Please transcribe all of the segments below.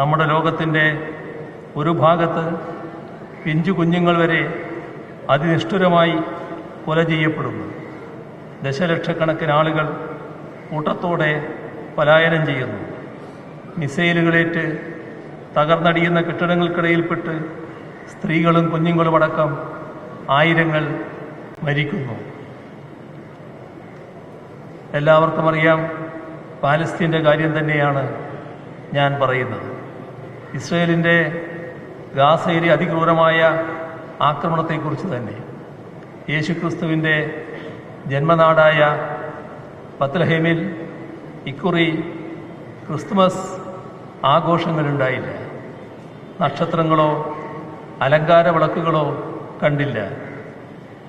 നമ്മുടെ ലോകത്തിന്റെ ഒരു ഭാഗത്ത് പിഞ്ചു കുഞ്ഞുങ്ങൾ വരെ അതിനിഷ്ഠുരമായി കൊല ചെയ്യപ്പെടുന്നു. ദശലക്ഷക്കണക്കിന് ആളുകൾ കൂട്ടത്തോടെ പലായനം ചെയ്യുന്നു. മിസൈലുകളേറ്റ് തകർന്നടിയുന്ന കെട്ടിടങ്ങൾക്കിടയിൽപ്പെട്ട് സ്ത്രീകളും കുഞ്ഞുങ്ങളും അടക്കം ആയിരങ്ങൾ മരിക്കുന്നു. എല്ലാവർക്കും അറിയാം പാലസ്തീന്റെ കാര്യം തന്നെയാണ് ഞാൻ പറയുന്നത്. ഇസ്രയേലിന്റെ ഗാസയിലെ അതിക്രൂരമായ ആക്രമണത്തെക്കുറിച്ച് തന്നെ യേശുക്രിസ്തുവിന്റെ ജന്മനാടായ പത്ലഹേമിൽ ഇക്കുറി ക്രിസ്തുമസ് ആഘോഷങ്ങളുണ്ടായില്ല. നക്ഷത്രങ്ങളോ അലങ്കാര വിളക്കുകളോ കണ്ടില്ല.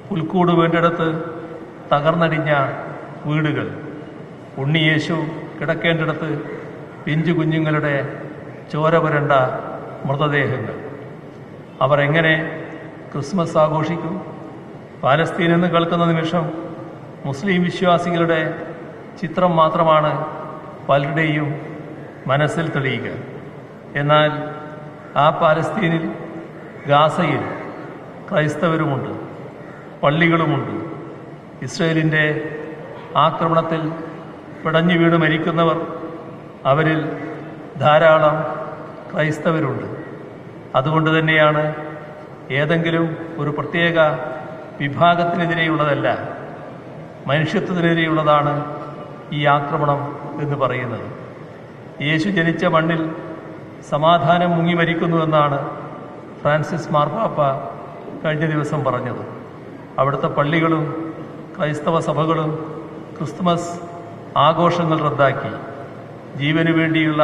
പുൽക്കൂട് വേണ്ടിടത്ത് തകർന്നടിഞ്ഞ വീടുകൾ. ഉണ്ണിയേശു കിടക്കേണ്ടിടത്ത് പിഞ്ചു കുഞ്ഞുങ്ങളുടെ ചോര പുരണ്ട മൃതദേഹങ്ങൾ. അവർ എങ്ങനെ ക്രിസ്മസ് ആഘോഷിക്കും? പാലസ്തീൻ എന്ന് കേൾക്കുന്ന നിമിഷം മുസ്ലിം വിശ്വാസികളുടെ ചിത്രം മാത്രമാണ് പലരുടെയും മനസ്സിൽ തെളിയുക. എന്നാൽ ആ പാലസ്തീനിൽ ഗാസയിൽ ക്രൈസ്തവരുമുണ്ട് പള്ളികളുമുണ്ട്. ഇസ്രയേലിന്റെ ആക്രമണത്തിൽ പിടഞ്ഞു വീണ് മരിക്കുന്നവർ അവരിൽ ധാരാളം ക്രൈസ്തവരുണ്ട്. അതുകൊണ്ട് തന്നെയാണ് ഏതെങ്കിലും ഒരു പ്രത്യേക വിഭാഗത്തിനെതിരെയുള്ളതല്ല മനുഷ്യത്വത്തിനെതിരെയുള്ളതാണ് ഈ ആക്രമണം എന്ന് പറയുന്നത്. യേശു ജനിച്ച മണ്ണിൽ സമാധാനം മുങ്ങി മരിക്കുന്നുവെന്നാണ് ഫ്രാൻസിസ് മാർപ്പാപ്പ കഴിഞ്ഞ ദിവസം പറഞ്ഞത്. അവിടുത്തെ പള്ളികളും ക്രൈസ്തവ സഭകളും ക്രിസ്തുമസ് ആഘോഷങ്ങൾ റദ്ദാക്കി. ജീവനു വേണ്ടിയുള്ള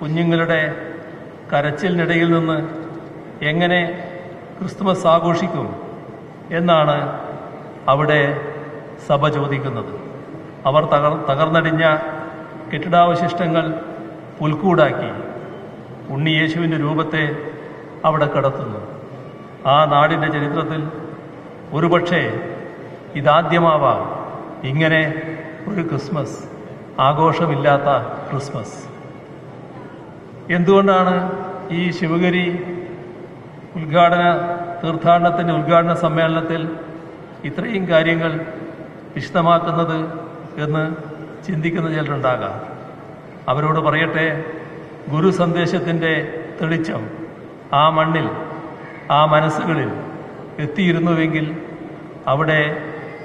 കുഞ്ഞുങ്ങളുടെ കരച്ചിലിനിടയിൽ നിന്ന് എങ്ങനെ ക്രിസ്തുമസ് ആഘോഷിക്കും എന്നാണ് അവിടെ സഭ ചോദിക്കുന്നത്. അവർ തകർ തകർന്നടിഞ്ഞ കെട്ടിടാവശിഷ്ടങ്ങൾ പുൽക്കൂടാക്കി ഉണ്ണിയേശുവിന്റെ രൂപത്തെ അവിടെ കടത്തുന്നു. ആ നാടിന്റെ ചരിത്രത്തിൽ ഒരുപക്ഷെ ഇതാദ്യമാവാം ഇങ്ങനെ ഒരു ക്രിസ്മസ് ആഘോഷമില്ലാത്ത ക്രിസ്മസ്. എന്തുകൊണ്ടാണ് ഈ ശിവഗിരി ഉദ്ഘാടന തീർത്ഥാടനത്തിന്റെ ഉദ്ഘാടന സമ്മേളനത്തിൽ ഇത്രയും കാര്യങ്ങൾ വിശദമാക്കുന്നത് എന്ന് ചിന്തിക്കുന്ന ചിലരുണ്ടാകാം. അവരോട് പറയട്ടെ ഗുരു സന്ദേശത്തിന്റെ തെളിച്ചം ആ മണ്ണിൽ ആ മനസ്സുകളിൽ എത്തിയിരുന്നുവെങ്കിൽ അവിടെ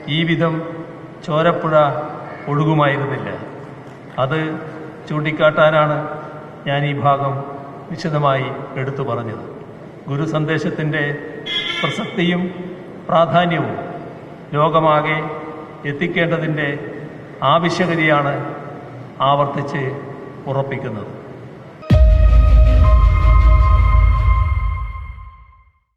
ഈ വിധം ചോരപ്പുഴ ഒഴുകുമായിരുന്നില്ല. അത് ചൂണ്ടിക്കാട്ടാനാണ് ഞാൻ ഈ ഭാഗം വിശദമായി എടുത്തു പറഞ്ഞത്. ഗുരു സന്ദേശത്തിന്റെ പ്രസക്തിയും പ്രാധാന്യവും ലോകമാകെ എത്തിക്കേണ്ടതിന്റെ ആവശ്യകതയാണ് ആവർത്തിച്ച് ഉറപ്പിക്കുന്നത്.